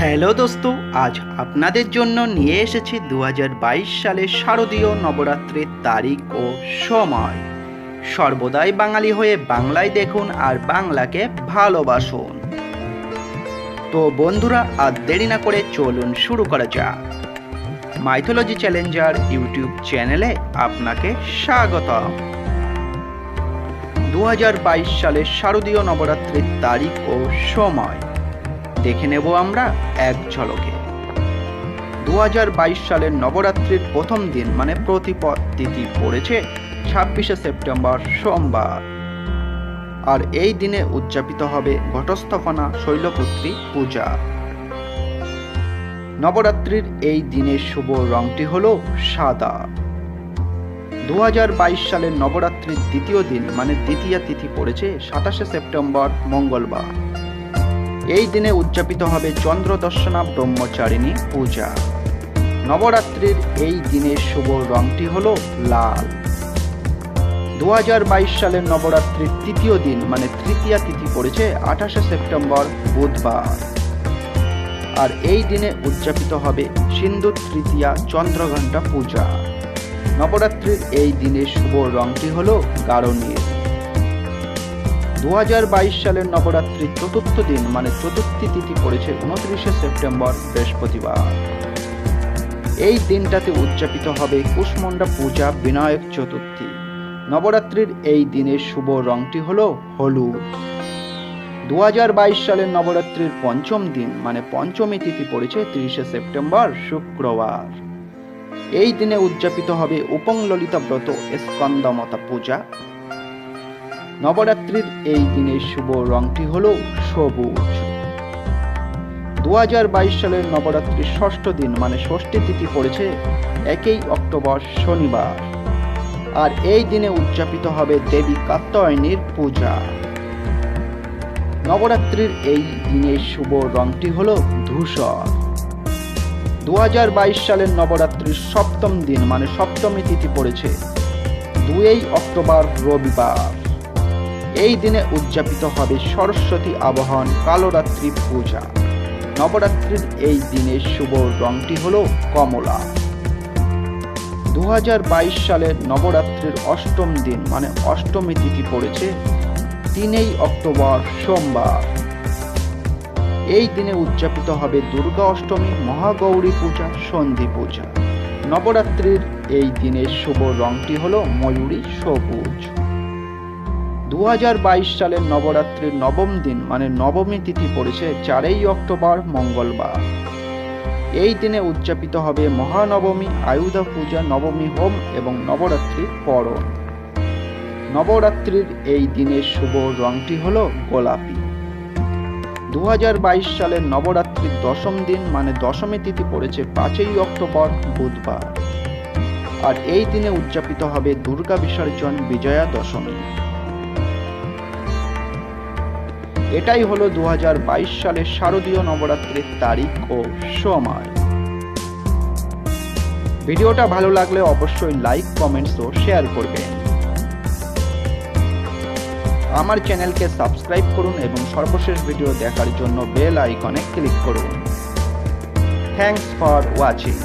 Hello দোস্ত, আজ আপনাদের জন্য নিয়ে এসেছি দু সালের শারদীয় নবরাত্রির তারিখ ও সময়। সর্বদাই বাঙালি হয়ে বাংলায় দেখুন আর বাংলাকে ভালোবাসুন। তো বন্ধুরা, আর দেরি না করে চলুন শুরু করা যাক। মাইথোলজি চ্যালেঞ্জার ইউটিউব চ্যানেলে আপনাকে স্বাগতম। দু সালের শারদীয় নবরাত্রির তারিখ ও সময়। দেখে নেব আমরা এক ঝলকে। দুহাজার বাইশ সালের নবরাত্রির প্রথম দিন মানে প্রতিপদ তিথি পড়েছে ছাব্বিশে সেপ্টেম্বর, সোমবার। আর এই দিনে উদযাপিত হবে ঘটস্থপনা শৈলপুত্রী পূজা। নবরাত্রির এই দিনের শুভ রংটি হল সাদা। দু হাজার বাইশ সালের নবরাত্রির দ্বিতীয় দিন মানে দ্বিতীয় তিথি পড়েছে সাতাশে সেপ্টেম্বর, মঙ্গলবার। এই দিনে উদযাপিত হবে চন্দ্র দর্শনা ব্রহ্মচারিণী পূজা। নবরাত্রির এই দিনের শুভ রংটি হল লাল। দু হাজার বাইশ সালের নবরাত্রির তৃতীয় দিন মানে তৃতীয়া তিথি পড়েছে আঠাশে সেপ্টেম্বর, বুধবার। আর এই দিনে উদযাপিত হবে সিন্ধু তৃতীয়া চন্দ্রঘণ্টা পূজা। নবরাত্রির এই দিনের শুভ রংটি হল গাঢ় নীল দু হাজার বাইশ সালের নবরাত্রির চতুর্থ দিন মানে চতুর্থী তিথি পড়েছে উনত্রিশে সেপ্টেম্বর, বৃহস্পতিবার। এই দিনটাতে উদযাপিত হবে কুষ্মণ্ডা পূজা, বিনায়ক চতুর্থী। নবরাত্রির এই দিনের শুভ রংটি হল হলুদ। দু হাজার বাইশ সালের নবরাত্রির পঞ্চম দিন মানে পঞ্চমী তিথি পড়েছে তিরিশে সেপ্টেম্বর, শুক্রবার। এই দিনে উদযাপিত হবে উপং ললিতা ব্রত, স্কন্দমতা পূজা নবরাত্রির এই দিনের শুভ রংটি হল সবুজ। দু হাজার বাইশ সালের নবরাত্রির ষষ্ঠ দিন মানে ষষ্ঠী তিথি পড়েছে একই অক্টোবর শনিবার। আর এই দিনে উদযাপিত হবে দেবী কাত্যায়নীর পূজা। নবরাত্রির এই দিনের শুভ রংটি হল ধূসর। দু হাজার বাইশ সালের নবরাত্রির সপ্তম দিন মানে সপ্তমী তিথি পড়েছে দুই অক্টোবর রবিবার। এই দিনে উদযাপিত হবে সরস্বতী আবহন কালরাত্রি পূজা। নবরাত্রির এই দিনের শুভ রংটি হল কমলা। দু হাজার বাইশ সালের নবরাত্রির অষ্টম দিন মানে অষ্টমী তিথি পড়েছে তিনই অক্টোবর, সোমবার। এই দিনে উদযাপিত হবে দুর্গা অষ্টমী, মহাগৌরী পূজা, সন্ধি পূজা। নবরাত্রির এই দিনের শুভ রংটি হল ময়ূরী সবুজ। দু হাজার বাইশ সালের নবরাত্রির নবম দিন মানে নবমী তিথি পড়েছে চারই অক্টোবর, মঙ্গলবার। এই দিনে উদযাপিত হবে মহানবমী, আয়ুধা পূজা, নবমী হোম এবং নবরাত্রির পরন নবরাত্রির এই দিনের শুভ রংটি হল গোলাপি। দু হাজার বাইশ সালের নবরাত্রির দশম দিন মানে দশমী তিথি পড়েছে পাঁচই অক্টোবর, বুধবার। আর এই দিনে উদযাপিত হবে দুর্গা বিসর্জন বিজয়া দশমী। এটাই হলো দু হাজার বাইশ সালের শারদীয় নবরাত্রির তারিখ ও সময় ভিডিওটা ভালো লাগলে অবশ্যই লাইক, কমেন্টস ও শেয়ার করবেন। আমার চ্যানেলকে সাবস্ক্রাইব করুন এবং সর্বশেষ ভিডিও দেখার জন্য বেল আইকনে ক্লিক করুন। Thanks for watching.